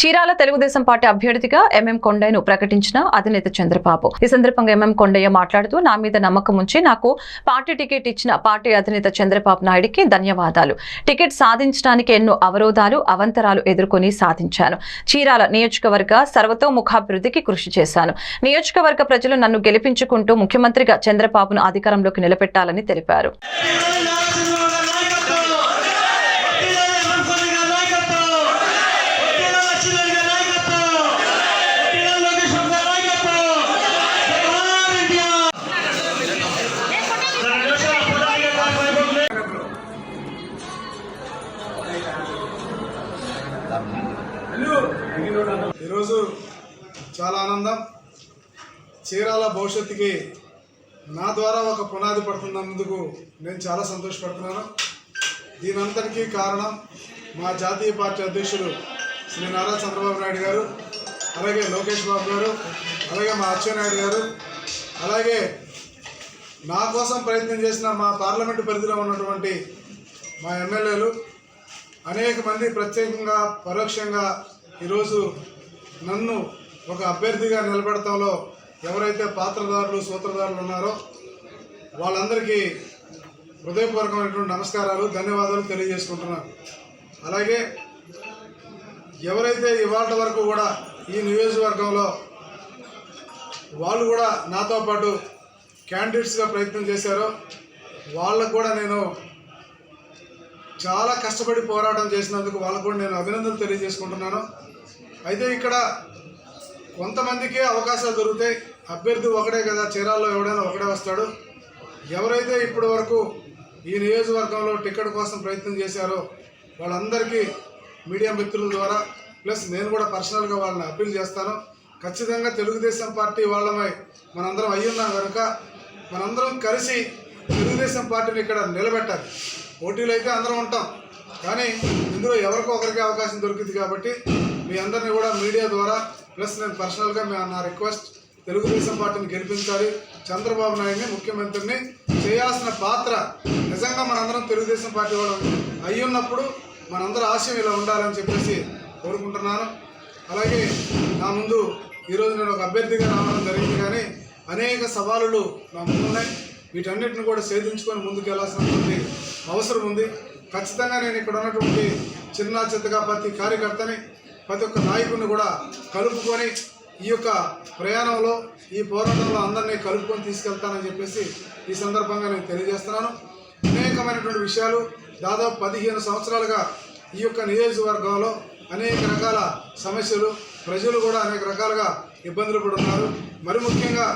Chirala Telugu Desam party అభ్యర్థిగా M M కొండయ్యను ప్రకటించిన అధినేత చంద్రబాబు. ఈ సందర్భంగా ఎంఎం కొండయ్య మాట్లాడుతూ నా మీద నమ్మకం ఉంచి నాకు పార్టీ టికెట్ ఇచ్చిన పార్టీ అధినేత చంద్రబాబు నాయుడికి ధన్యవాదాలు. టికెట్ సాధించడానికి ఎన్నో అవరోధాలు అవంతరాలు ఎదుర్కొని సాధించాను. చీరాల నియోజకవర్గ సర్వతోముఖాభివృద్ధికి కృషి చేశాను. నియోజకవర్గ ప్రజలు నన్ను గెలిపించుకుంటూ ముఖ్యమంత్రిగా చంద్రబాబును అధికారంలోకి నిలబెట్టాలని తెలిపారు. ఈరోజు చాలా ఆనందం. చీరాల భవిష్యత్తుకి నా ద్వారా ఒక పునాది పడుతున్నందుకు నేను చాలా సంతోషపడుతున్నాను. దీనంతటికీ కారణం మా జాతీయ పార్టీ అధ్యక్షులు శ్రీ నారా చంద్రబాబు నాయుడు గారు అలాగే లోకేష్ బాబు గారు అలాగే మా అచ్చెన్నాయుడు గారు అలాగే నా కోసం ప్రయత్నం చేసిన మా పార్లమెంటు పరిధిలో ఉన్నటువంటి మా ఎమ్మెల్యేలు అనేక మంది ప్రత్యేకంగా పరోక్షంగా ఈరోజు నన్ను ఒక అభ్యర్థిగా నిలబెడతాలో ఎవరైతే పాత్రదారులు సూత్రధారులు ఉన్నారో వాళ్ళందరికీ హృదయపూర్వకమైనటువంటి నమస్కారాలు ధన్యవాదాలు తెలియజేసుకుంటున్నాను. అలాగే ఎవరైతే ఇవాళ వరకు కూడా ఈ నియోజకవర్గంలో వాళ్ళు కూడా నాతో పాటు క్యాండిడేట్స్గా ప్రయత్నం చేశారో వాళ్ళకు కూడా నేను చాలా కష్టపడి పోరాటం చేసినందుకు వాళ్ళకు కూడా నేను అభినందనలు తెలియజేసుకుంటున్నాను. అయితే ఇక్కడ కొంతమందికే అవకాశాలు దొరుకుతాయి. అభ్యర్థి ఒకడే కదా చీరాల్లో ఎవడైనా ఒకడే వస్తాడు. ఎవరైతే ఇప్పటి వరకు ఈ నియోజకవర్గంలో టికెట్ కోసం ప్రయత్నం చేశారో వాళ్ళందరికీ మీడియా మిత్రుల ద్వారా ప్లస్ నేను కూడా పర్సనల్గా వాళ్ళని అప్పీల్ చేస్తాను. ఖచ్చితంగా తెలుగుదేశం పార్టీ వాళ్ళమై మనందరం అయ్యున్నాం కనుక మనందరం కలిసి తెలుగుదేశం పార్టీని ఇక్కడ నిలబెట్టాలి. పోటీలు అయితే అందరం ఉంటాం. కానీ ఇందులో ఎవరికో ఒకరికి అవకాశం దొరికింది కాబట్టి మీ అందరినీ కూడా మీడియా ద్వారా ప్లస్ నేను పర్సనల్గా మీ నా రిక్వెస్ట్ తెలుగుదేశం పార్టీని గెలిపించాలి. చంద్రబాబు నాయుడిని ముఖ్యమంత్రిని చేయాల్సిన పాత్ర నిజంగా మనందరం తెలుగుదేశం పార్టీ వాళ్ళు అయి ఉన్నప్పుడు మనందరం ఆశయం ఇలా ఉండాలని చెప్పేసి కోరుకుంటున్నాను. అలాగే నా ముందు ఈరోజు నేను ఒక అభ్యర్థిగా రావడం జరిగింది కానీ అనేక సవాలులు నా ముందున్నాయి. వీటన్నిటిని కూడా సేధించుకొని ముందుకు వెళ్ళాల్సినటువంటి అవసరం ఉంది. ఖచ్చితంగా నేను ఇక్కడ ఉన్నటువంటి చిన్న చిత్తగా ప్రతి కార్యకర్తని ప్రతి ఒక్క నాయకుడిని కూడా కలుపుకొని ఈ యొక్క ప్రయాణంలో ఈ పోరాటంలో అందరినీ కలుపుకొని తీసుకెళ్తానని చెప్పేసి ఈ సందర్భంగా నేను తెలియజేస్తున్నాను. అనేకమైనటువంటి విషయాలు దాదాపు పదిహేను సంవత్సరాలుగా ఈ యొక్క నియోజకవర్గంలో అనేక రకాల సమస్యలు ప్రజలు కూడా అనేక రకాలుగా ఇబ్బందులు పడుతున్నారు. మరి ముఖ్యంగా